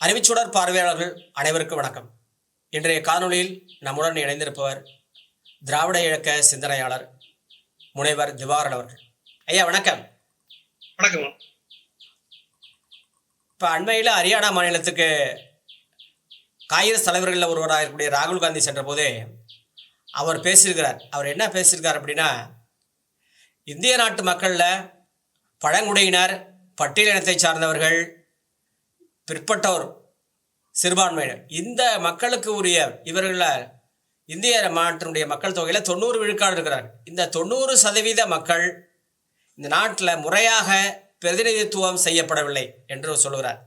அறிவிச்சுடர் பார்வையாளர்கள் அனைவருக்கும் வணக்கம். இன்றைய காணொளியில் நம்முடன் இணைந்திருப்பவர் திராவிட இயக்க சிந்தனையாளர் முனைவர் திவாகரன் அவர்கள். ஐயா வணக்கம். வணக்கம். இப்போ அண்மையில் ஹரியானா மாநிலத்துக்கு காங்கிரஸ் தலைவர்களில் ஒருவராக இருக்கக்கூடிய ராகுல் காந்தி சென்ற போதே அவர் பேசியிருக்கிறார். அவர் என்ன பேசியிருக்கார் அப்படின்னா இந்திய நாட்டு மக்களில் பழங்குடியினர் பட்டியலினத்தை சார்ந்தவர்கள் பிற்பட்டோர் சிறுபான்மையினர். இந்த மக்களுக்கு உரிய இவர்களில் இந்திய நாட்டினுடைய மக்கள் தொகையில் தொண்ணூறு விழுக்காடு இருக்கிறார். இந்த தொண்ணூறு சதவீத மக்கள் இந்த நாட்டில் முறையாக பிரதிநிதித்துவம் செய்யப்படவில்லை என்று சொல்கிறார்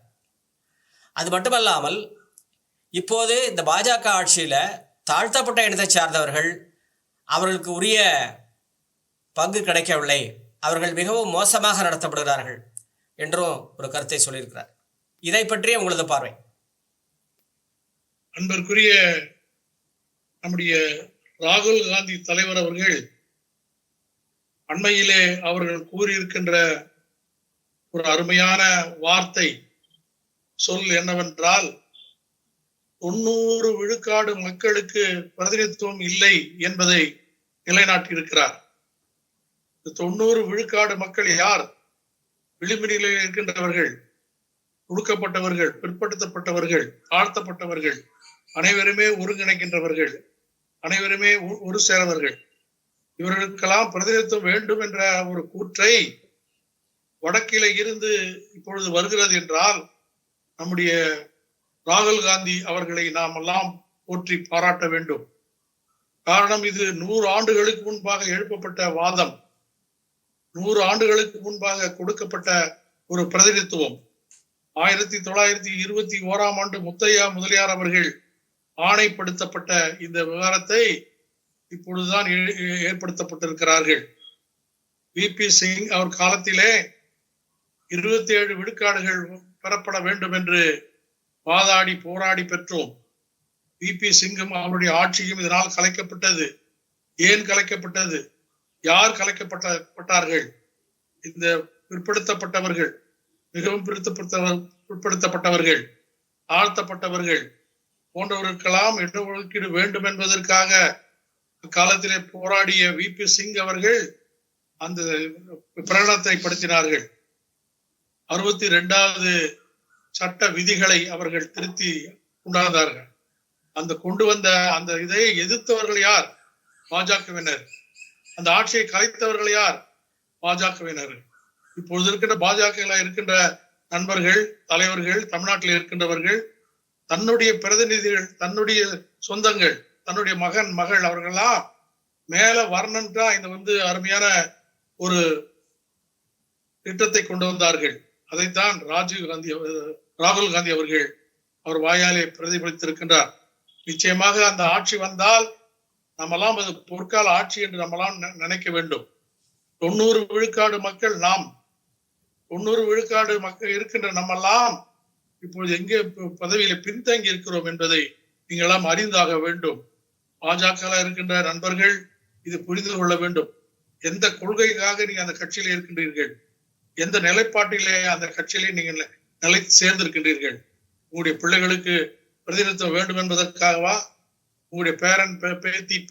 அது மட்டுமல்லாமல் இப்போது இந்த பாஜக ஆட்சியில் தாழ்த்தப்பட்ட இனத்தை சார்ந்தவர்கள் அவர்களுக்கு உரிய பங்கு கிடைக்கவில்லை. அவர்கள் மிகவும் மோசமாக நடத்தப்படுகிறார்கள் என்றும் ஒரு கருத்தை சொல்லியிருக்கிறார். இதை பற்றிய உங்களது பார்வை. அன்பிற்குரிய நம்முடைய ராகுல் காந்தி தலைவர் அவர்கள் அண்மையிலே அவர்கள் கூறியிருக்கின்ற ஒரு அருமையான வார்த்தை சொல் என்னவென்றால் தொண்ணூறு விழுக்காடு மக்களுக்கு பிரதிநிதித்துவம் இல்லை என்பதை நிலைநாட்டியிருக்கிறார். தொண்ணூறு விழுக்காடு மக்கள் யார்? விளிம்பு நிலையில் இருக்கின்றவர்கள். ஒடுக்கப்பட்டவர்கள் பிற்படுத்தப்பட்டவர்கள் தாழ்த்தப்பட்டவர்கள் அனைவருமே ஒருங்கிணைக்கின்றவர்கள் அனைவருமே ஒரு சேரவர்கள். இவர்களுக்கெல்லாம் பிரதிநிதித்துவம் வேண்டும் என்ற ஒரு கூற்றை வடக்கில இருந்து இப்பொழுது வருகிறது என்றால் நம்முடைய ராகுல் காந்தி அவர்களை நாம் எல்லாம் போற்றி பாராட்ட வேண்டும். காரணம் இது நூறு ஆண்டுகளுக்கு முன்பாக எழுப்பப்பட்ட வாதம். நூறு ஆண்டுகளுக்கு முன்பாக கொடுக்கப்பட்ட ஒரு பிரதிநிதித்துவம். ஆயிரத்தி தொள்ளாயிரத்தி இருபத்தி ஓராம் ஆண்டு முத்தையா முதலியார் அவர்கள் ஆணைப்படுத்தப்பட்ட இந்த விவகாரத்தை இப்பொழுதுதான் ஏ- ஏற்படுத்தப்பட்டிருக்கிறார்கள். வி. பி. சிங் அவர் காலத்திலே இருபத்தி ஏழு விழுக்காடுகள் பெறப்பட வேண்டும் என்று வாதாடி போராடி பெற்றோம். வி. பி. சிங்கும் அவருடைய ஆட்சியும் இதனால் கலைக்கப்பட்டது. ஏன் கலைக்கப்பட்டது? யார் கலைக்கப்பட்ட பட்டார்கள்? இந்த பிற்படுத்தப்பட்டவர்கள். மிகவும் பிற்படுத்தப்பட்டவர் பிற்படுத்தப்பட்டவர்கள் தாழ்த்தப்பட்டவர்கள் போன்றவர்களுக்கெல்லாம் இடஒதுக்கீடு வேண்டும் என்பதற்காக அக்காலத்திலே போராடிய வி. பி. சிங் அவர்கள் அந்த பிரகடனத்தை படுத்தினார்கள். அறுபத்தி ரெண்டாவது சட்ட விதிகளை அவர்கள் திருத்தி கொண்டாந்தார்கள். அந்த கொண்டு வந்த அந்த இதை எதிர்த்தவர்கள் யார்? பாஜகவினர். அந்த ஆட்சியை கலைத்தவர்கள் யார்? பாஜகவினர். இப்பொழுது இருக்கின்ற பாஜக இருக்கின்ற நண்பர்கள் தலைவர்கள் தமிழ்நாட்டில் இருக்கின்றவர்கள் தன்னுடைய பிரதிநிதிகள் தன்னுடைய சொந்தங்கள் தன்னுடைய மகன் மகள் அவர்களெல்லாம் மேல வரணுன்றா இந்த வந்து அருமையான ஒரு திட்டத்தை கொண்டு வந்தார்கள். அதைத்தான் ராஜீவ் காந்தி ராகுல் காந்தி அவர்கள் அவர் வாயாலே பிரதிபலித்திருக்கின்றார். நிச்சயமாக அந்த ஆட்சி வந்தால் நம்மெல்லாம் அது பொற்கால ஆட்சி என்று நம்மெல்லாம் நினைக்க வேண்டும். தொண்ணூறு விழுக்காடு மக்கள் நாம் தொண்ணூறு விழுக்காடு மக்கள் இருக்கின்ற நம்மெல்லாம் இப்பொழுது எங்கே பதவியில பின்தங்கி இருக்கிறோம் என்பதை நீங்களாம் அறிந்தாக வேண்டும். பாஜக இருக்கின்ற நண்பர்கள் இது புரிந்து கொள்ள வேண்டும். எந்த கொள்கைக்காக நீங்க அந்த கட்சியில இருக்கின்றீர்கள்? எந்த நிலைப்பாட்டிலே அந்த கட்சியிலே நீங்கள் நிலை சேர்ந்திருக்கின்றீர்கள்? உங்களுடைய பிள்ளைகளுக்கு பிரதிநிதித்துவம் வேண்டும் என்பதற்காகவா? உங்களுடைய பேரன் பே- பேத்தி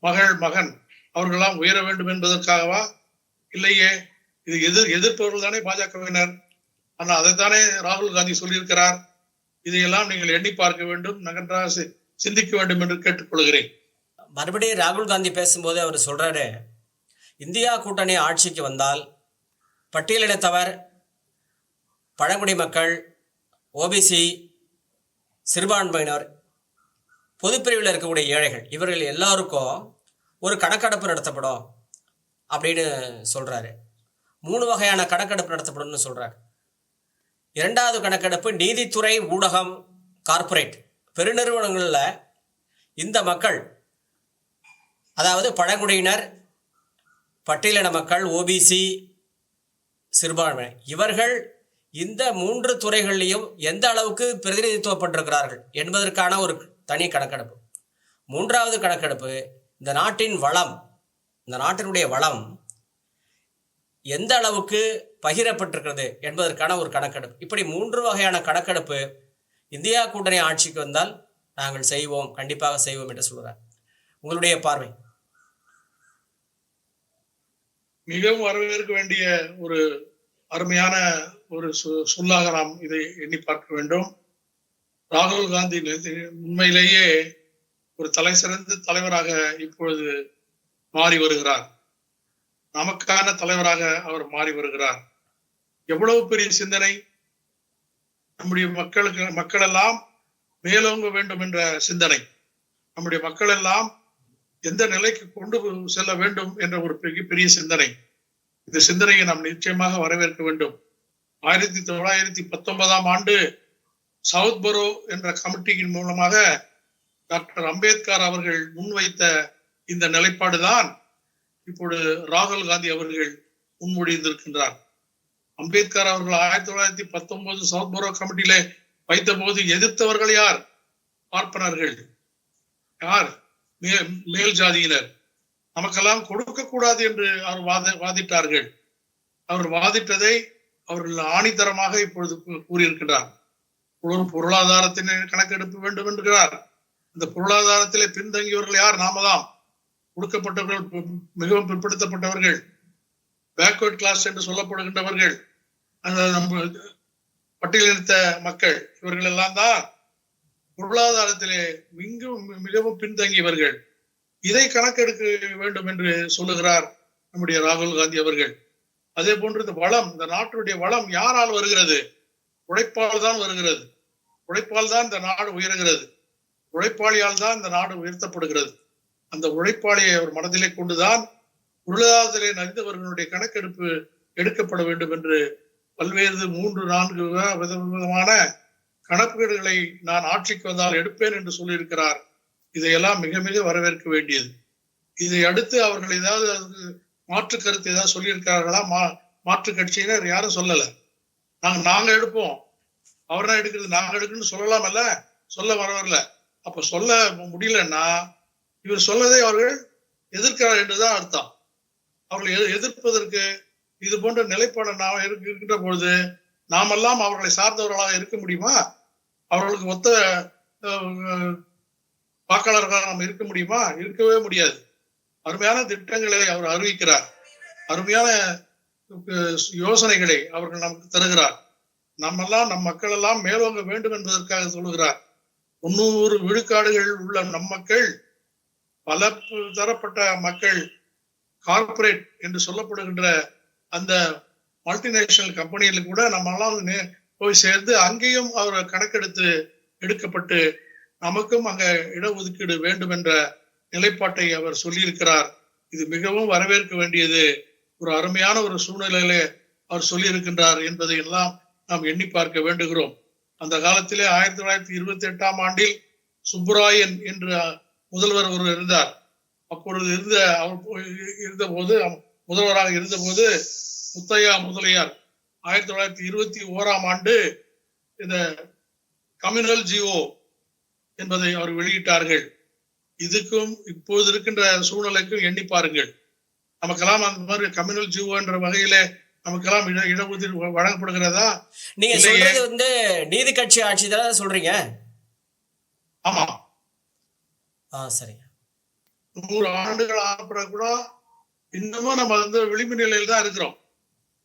மகள் மகன் அவர்களெல்லாம் உயர வேண்டும் என்பதற்காகவா? இல்லையே இது எதிர் எதிர்ப்பவர்கள் தானே பாஜகவினர்? ஆனால் அதைத்தானே ராகுல் காந்தி சொல்லியிருக்கிறார். இதையெல்லாம் நீங்கள் எண்ணி பார்க்க வேண்டும் நன்றாக சிந்திக்க வேண்டும் என்று கேட்டுக்கொள்கிறேன். மறுபடியும் ராகுல் காந்தி பேசும்போது அவர் சொல்றாரு இந்தியா கூட்டணி ஆட்சிக்கு வந்தால் பட்டியலினத்தவர் பழங்குடி மக்கள் ஓபிசி சிறுபான்மையினர் பொதுப்பிரிவில் இருக்கக்கூடிய ஏழைகள் இவர்கள் எல்லாருக்கும் ஒரு கணக்கெடுப்பு நடத்தப்படும் அப்படின்னு சொல்கிறாரு மூணு வகையான கணக்கெடுப்பு நடத்தப்படும்னு சொல்கிறார் இரண்டாவது கணக்கெடுப்பு நீதித்துறை ஊடகம் கார்ப்பரேட். பெருநிறுவனங்களில் இந்த மக்கள் அதாவது பழங்குடியினர் பட்டியலின மக்கள் ஓபிசி சிறுபான்மை இவர்கள் இந்த மூன்று துறைகள்லையும் எந்த அளவுக்கு பிரதிநிதித்துவப்பட்டிருக்கிறார்கள் என்பதற்கான ஒரு தனி கணக்கெடுப்பு. மூன்றாவது கணக்கெடுப்பு இந்த நாட்டின் வளம் இந்த நாட்டினுடைய வளம் எந்த அளவுக்கு பகிரப்பட்டிருக்கிறது என்பதற்கான ஒரு கணக்கெடுப்பு. இப்படி மூன்று வகையான கணக்கெடுப்பு இந்தியா கூட்டணி ஆட்சிக்கு வந்தால் நாங்கள் செய்வோம் கண்டிப்பாக செய்வோம் என்று சொல்கிறார் உங்களுடைய பார்வை? மிகவும் வரவேற்க வேண்டிய ஒரு அருமையான ஒரு சொல்லாக நாம் இதை எண்ணி பார்க்க வேண்டும். ராகுல் காந்தி உண்மையிலேயே ஒரு தலை சிறந்த தலைவராக இப்பொழுது மாறி வருகிறார். நமக்கான தலைவராக அவர் மாறி வருகிறார். எவ்வளவு பெரிய சிந்தனை? நம்முடைய மக்களுக்கு மக்கள் எல்லாம் மேலோங்க வேண்டும் என்ற சிந்தனை. நம்முடைய மக்கள் எல்லாம் எந்த நிலைக்கு கொண்டு செல்ல வேண்டும் என்ற ஒரு பெரிய பெரிய சிந்தனை. இந்த சிந்தனையை நாம் நிச்சயமாக வரவேற்க வேண்டும். ஆயிரத்தி தொள்ளாயிரத்தி பத்தொன்பதாம் ஆண்டு சவுத் பரோ என்ற கமிட்டியின் மூலமாக டாக்டர் அம்பேத்கர் அவர்கள் முன்வைத்த இந்த நிலைப்பாடுதான் இப்பொழுது ராகுல் காந்தி அவர்கள் முன்மொழிந்திருக்கின்றார். அம்பேத்கர் அவர்கள் ஆயிரத்தி தொள்ளாயிரத்தி பத்தொன்பது சவுத் போரோ கமிட்டியில வைத்த போது எதிர்த்தவர்கள் யார்? பார்ப்பனர்கள். யார்? மேல் ஜாதியினர். நமக்கெல்லாம் கொடுக்க கூடாது என்று அவர் வாத வாதிட்டார்கள். அவர் வாதிட்டதை அவர்கள் ஆணித்தரமாக இப்பொழுது கூறியிருக்கிறார் ஒரு பொருளாதாரத்தினை கணக்கெடுப்பு வேண்டும் என்கிறார். இந்த பொருளாதாரத்திலே பின்தங்கியவர்கள் யார்? நாம தான். ஒடுக்கப்பட்டவர்கள் மிகவும் பிற்படுத்தப்பட்டவர்கள் பேக்வர்ட் கிளாஸ் என்று சொல்லப்படுகின்றவர்கள் அந்த நம்ம பட்டியலித்த மக்கள் இவர்கள் எல்லாம் தான் பொருளாதாரத்திலே மிகவும் மிகவும் பின்தங்கியவர்கள். இதை கணக்கெடுக்க வேண்டும் என்று சொல்லுகிறார் நம்முடைய ராகுல் காந்தி அவர்கள். அதே போன்று இந்த வளம் இந்த நாட்டினுடைய வளம் யாரால் வருகிறது? உழைப்பால் தான் வருகிறது. உழைப்பால் தான் இந்த நாடு உயர்கிறது. உழைப்பாளியால் தான் இந்த நாடு உயர்த்தப்படுகிறது. அந்த உழைப்பாளியை அவர் மனதிலே கொண்டுதான் பொருளாதாரத்திலே நலிந்தவர்களுடைய கணக்கெடுப்பு எடுக்கப்பட வேண்டும் என்று பல்வேறு மூன்று நான்கு வித- வித- விதமான கணக்குகளை நான் ஆட்சிக்கு வந்தால் எடுப்பேன் என்று சொல்லியிருக்கிறார். இதையெல்லாம் மிக மிக வரவேற்க வேண்டியது. இதை அடுத்து அவர்கள் ஏதாவது அதுக்கு மாற்று கருத்து ஏதாவது சொல்லியிருக்கிறார்களா? மா மாற்று கட்சியினர் யாரும் சொல்லல. நாங்க நாங்க எடுப்போம். அவர் தான் எடுக்கிறது. நாங்க எடுக்கணும்னு சொல்லலாமல்ல? சொல்ல வர வரல. அப்ப சொல்ல முடியலன்னா இவர் சொன்னதை அவர்கள் எதிர்க்கிறார் என்றுதான் அர்த்தம். அவர்களை எதிர்ப்பதற்கு இது போன்ற நிலைப்பாடு நாம் இருக்கின்ற பொழுது நாமெல்லாம் அவர்களை சார்ந்தவர்களாக இருக்க முடியுமா? அவர்களுக்கு ஒத்த வாக்காளர்களாக நாம் இருக்க முடியுமா? இருக்கவே முடியாது. அருமையான திட்டங்களை அவர் அறிவிக்கிறார். அருமையான யோசனைகளை அவர்கள் நமக்கு தருகிறார். நம்மெல்லாம் நம் மக்கள் எல்லாம் மேலோங்க வேண்டும் என்பதற்காக சொல்லுகிறார். முன்னூறு விழுக்காடுகள் உள்ள நம் மக்கள் பல தரப்பட்ட மக்கள் கார்ப்பரேட் என்று சொல்லப்படுகின்ற அந்த மல்டிநேஷனல் கம்பெனியில் கூட நம்ம எல்லாம் நே- போய் சேர்ந்து அங்கேயும் அவர் கணக்கெடுத்து எடுக்கப்பட்டு நமக்கும் அங்க இடஒதுக்கீடு வேண்டும் என்ற நிலைப்பாட்டை அவர் சொல்லியிருக்கிறார். இது மிகவும் வரவேற்க வேண்டியது. ஒரு அருமையான ஒரு சூழ்நிலையிலே அவர் சொல்லியிருக்கின்றார் என்பதை எல்லாம் நாம் எண்ணி பார்க்க வேண்டுகிறோம். அந்த காலத்திலே ஆயிரத்தி தொள்ளாயிரத்தி இருபத்தி எட்டாம் ஆண்டில் சுப்புராயன் என்ற முதல்வர் ஒருவர் இருந்தார். அப்பொழுது இருந்த அவர் இருந்த போது முதல்வராக இருந்த போது முத்தையா முதலியார் ஆயிரத்தி தொள்ளாயிரத்தி இருபத்தி ஓராம் ஆண்டு இந்த கம்யூனல் ஜிஓ என்பதை அவர் வெளியிட்டார்கள். இதுக்கும் இப்போது இருக்கின்ற சூழ்நிலைக்கும் எண்ணி பாருங்கள். நமக்கெல்லாம் அந்த மாதிரி கம்யூனல் ஜிஓ என்ற வகையில நமக்கெல்லாம் இட இடஒதுக்கீடு வழங்கப்படுகிறதா? நீங்க. சொல்றது வந்து நீதி கட்சி ஆட்சி தானே சொல்றீங்க? ஆமா. ஆ சரிங்க. நூறு ஆண்டுகள் ஆன கூட இன்னமும் நம்ம வந்து விளிம்பு நிலையில் தான் இருக்கிறோம்.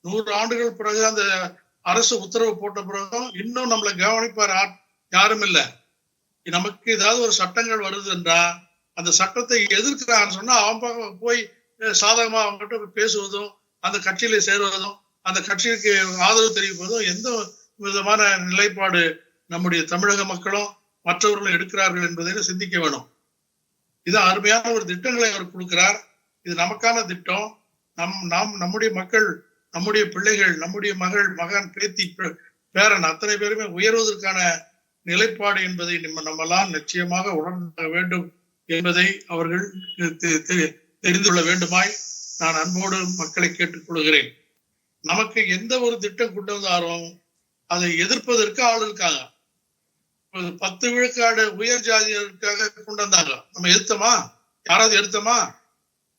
நூறு ஆண்டுகள் பிறகு அந்த அரசு உத்தரவு போட்ட பிறகும் இன்னும் நம்மளை கவனிப்பார் ஆ- யாரும் இல்லை. நமக்கு ஏதாவது ஒரு சட்டங்கள் வருதுன்றா அந்த சட்டத்தை எதிர்க்கிறான்னு சொன்னா அவன் பக்கம் போய் சாதகமா அவங்ககிட்ட போய் பேசுவதும் அந்த கட்சியில சேருவதும் அந்த கட்சிக்கு ஆதரவு தெரிவிப்பதும் எந்த விதமான நிலைப்பாடு நம்முடைய தமிழக மக்களும் மற்றவர்களும் எடுக்கிறார்கள் என்பதை சிந்திக்க வேணும். இது அருமையான ஒரு திட்டங்களை அவர் கொடுக்கிறார். இது நமக்கான திட்டம். நம் நாம் நம்முடைய மக்கள் நம்முடைய பிள்ளைகள் நம்முடைய மகள் மகன் பேத்தி பேரன் அத்தனை பேருமே உயர்வதற்கான நிலைப்பாடு என்பதை நம்ம நம்மெல்லாம் நிச்சயமாக உணர்ந்து வேண்டும் என்பதை அவர்கள் தெ- தெரிந்து கொள்ள வேண்டுமாய் நான் அன்போடு மக்களை கேட்டுக்கொள்கிறேன். நமக்கு எந்த ஒரு திட்டம் கொண்டு வந்தாலும் அதை எதிர்ப்பதற்கு ஆள் இருக்காங்க. பத்து விழுக்காடு உயர் ஜாதியருக்காக கொண்டு வந்தாங்க. நம்ம எடுத்தோமா? யாராவது எடுத்தோமா?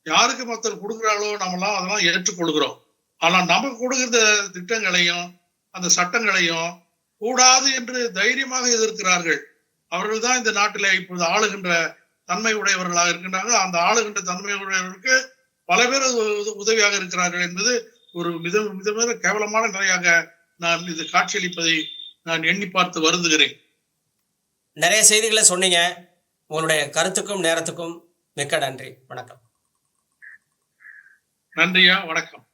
யாருக்கு மத்தர் கொடுக்குறாளோ நம்மலாம் அதெல்லாம் ஏற்றுக்கொள்கிறோம். ஆனா நமக்கு கொடுக்கிற திட்டங்களையும் அந்த சட்டங்களையும் கூடாது என்று தைரியமாக எதிர்க்கிறார்கள். அவர்கள் தான் இந்த நாட்டிலே இப்பொழுது ஆளுகின்ற தன்மை உடையவர்களாக இருக்கின்றாங்க அந்த ஆளுகின்ற தன்மை உடையவர்களுக்கு பல பேர் உத- உதவியாக இருக்கிறார்கள் என்பது ஒரு மித மிதமான கேவலமான நிலையாக நான் இது காட்சியளிப்பதை நான் எண்ணி பார்த்து வருந்துகிறேன். நிறைய செய்திகளை சொன்னீங்க. உங்களுடைய கருத்துக்கும் நேரத்துக்கும் மிக்க நன்றி. வணக்கம். நன்றியா? வணக்கம்.